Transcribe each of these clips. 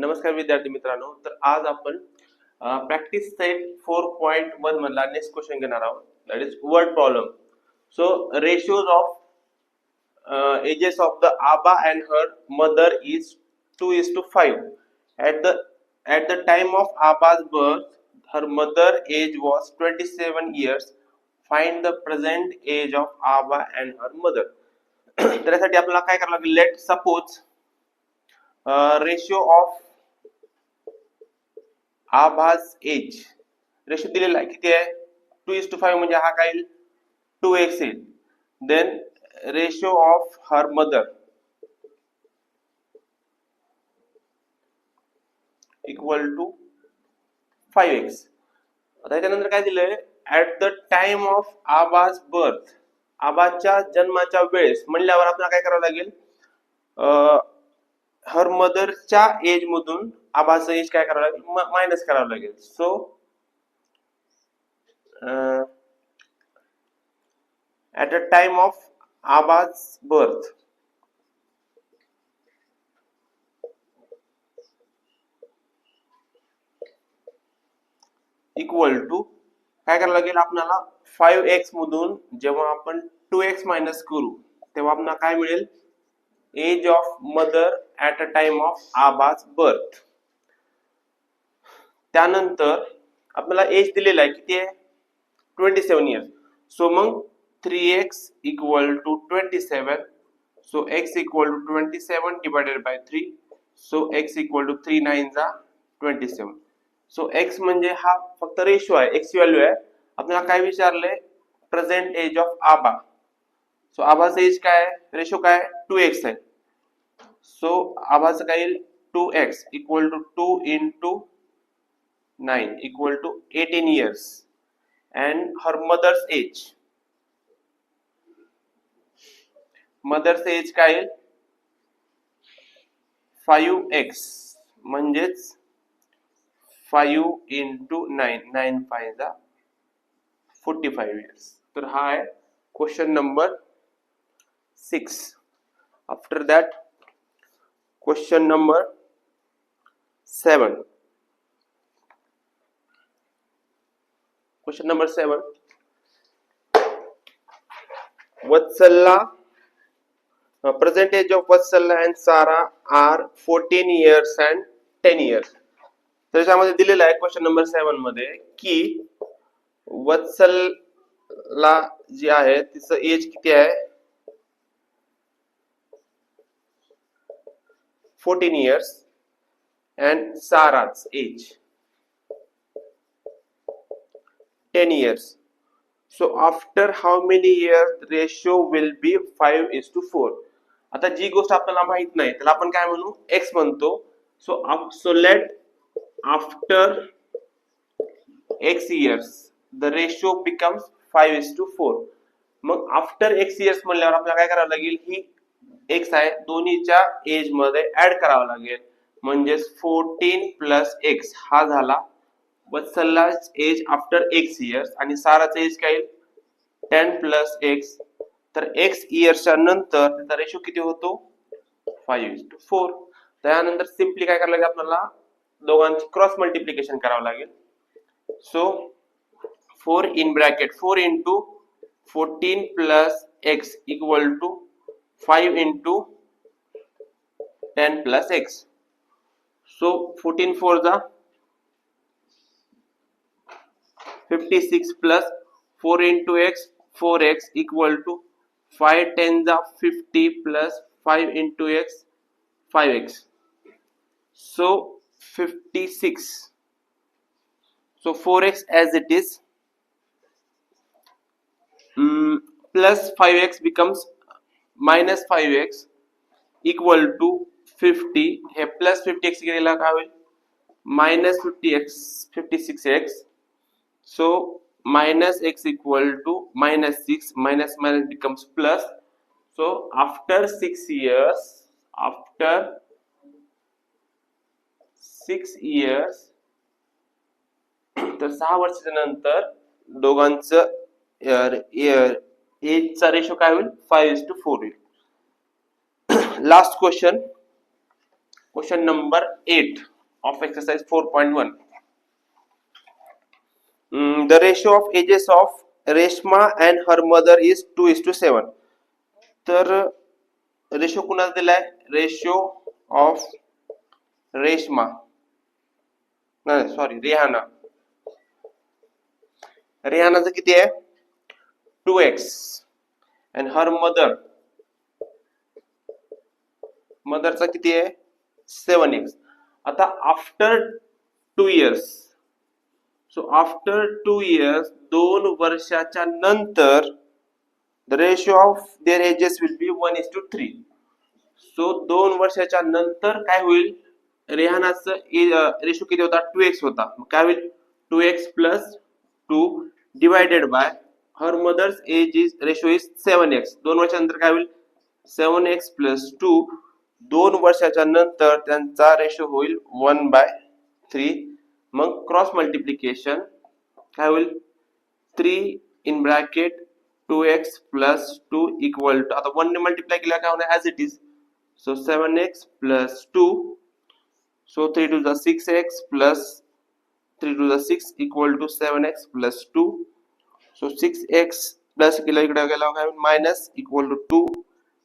नमस्कार विद्यार्थी मित्रांनो. तर आज आपण practice set four point one मधला नेक्स्ट क्वेश्चन घेणार आहोत. That is word problem so ratios of ages of the Aaba and her mother is two is two five at the at the time of Aaba's birth her mother age was twenty seven years find the present age of Aaba and her mother त्यासाठी आपल्याला काय करावं लागेल? Let suppose ratio of Aaba's age ratio दिलेला आहे. किती आहे? To is to five म्हणजे हा काय येईल? टू एक्स येईल. Then ratio of her mother equal to five X आता त्यानंतर काय दिलंय? At the time of Aaba's birth आबाच्या जन्माच्या वेळेस. म्हणल्यावर आपल्याला काय करावं लागेल? हर मदरच्या एज मधून आबाचं एज काय करावं लागेल? मायनस करावं लागेल. So at a time of Aaba's birth equal to काय करावं लागेल आपल्याला फाईव्ह एक्स मधून जेव्हा आपण टू एक्स मायनस करू तेव्हा आपल्याला काय मिळेल? Age of mother at a time of Aaba's birth त्यानंतर आपल्याला एज दिलेला आहे किती आहे? ट्वेंटी सेवन इयर्स सो मग three X equal to twenty seven so X equal to twenty seven divided by three so X equal to three nine जा twenty seven so x म्हणजे हा फक्त रेशो आहे एक्स व्हॅल्यू आहे. आपल्याला काय विचारलंय? Present age of Aba so Abhas age काय? Ratio काय? टू एक्स आहे. सो आभास काय येईल? Two X equal to two in two nine equal to eighteen years and her mother's age mother's age काय येईल? फाईव्ह एक्स म्हणजेच five into nine nine five जा फोर्टी फाईव्ह इयर्स तर हा आहे question number six after that question number seven question number seven Vatsala present age of Vatsala and Sara are 14 years and 10 years. त्याच्यामध्ये दिलेला आहे question number सेवनमध्ये की वत्सलला जी आहे तिचं एज किती आहे? Fourteen years and साराच age ten years so after how many years ratio will be five is two four आता जी गोष्ट आपल्याला माहीत नाही त्याला आपण काय म्हणू? एक्स म्हणतो. So so let after X years the ratio becomes five is two four मग आफ्टर एक्स इयर्स म्हणल्यावर आपल्याला काय करावं लागेल? ही एक्स आहे. दोन्हीच्या एजमध्ये ऍड करावं लागेल. म्हणजेच फोर्टीन प्लस एक्स हा झाला. वत्सलला एज आफ्टर एक्स इयर्स आणि साराचा एज काय टेन प्लस एक्स तर एक्स इयर्सच्या नंतर त्याचा रेशो किती होतो? फाईव्ह इज टू फोर त्यानंतर सिम्पली काय करावं लागेल आपल्याला? दोघांची क्रॉस मल्टिप्लिकेशन करावं लागेल. So four in bracket four into fourteen plus X equal to 5 into 10 plus x. So 14 for the 56 plus 4 into x 4x equal to 5 10 the 50 plus 5 into x 5x. So 56. So 4x as it is um, plus 5x becomes minus five x equal to fifty हे plus fifty x केलेला काय होईल? Minus fifty x fifty six x so minus x equal to minus six minus minus becomes plus so after six years after six years तर सहा वर्षाच्या नंतर दोघांचं एजचा रेशो काय होईल? फाईव्ह इज टू फोर येईल last question question number eight of exercise four point one the ratio of ages of Reshma and her mother is two is to seven तर रेशो कुणाचा दिलाय? Ratio of Reshma sorry Rehana रेहानाचं किती आहे? Two x. And her mother मदरचा किती आहे? Seven x. आता after two years so after two years दोन वर्षाच्या नंतर the ratio of their ages will be one is to three so दोन वर्षाच्या नंतर काय होईल? रेहानाचं रेशो किती होता? टू एक्स होता. काय होईल? Two x plus two divided by her mother's age is ratio is seven x दोन वर्षानंतर काय होईल? सेवन एक्स प्लस टू दोन वर्षाच्या नंतर त्यांचा रेशो होईल वन बाय थ्री मग क्रॉस मल्टिप्लिकेशन काय होईल? Three in bracket two x plus two equal to आता वन ने मल्टिप्लाय केल्या काय होणार? As it is so seven x plus two so three two the six x plus three two the six equal to seven x plus two so six x plus केलं इकडे गेला काय minus equal two two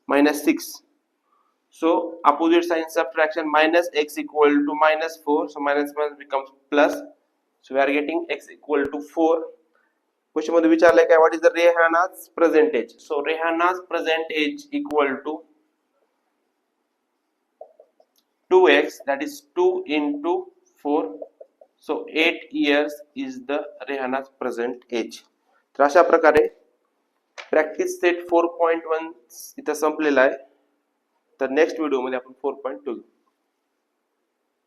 minus six So opposite sign subtraction minus x equal to minus 4. So minus minus becomes plus. So we are getting x equal to 4. Question मध्ये विचारलंय काय what is the Rehana's present age? So Rehana's present age equal to 2x that is 2 into 4. So 8 years is the Rehana's present age. तर अशा प्रकारे practice set four point one इथं संपलेला आहे. तर next व्हिडिओमध्ये आपण फोर पॉईंट टू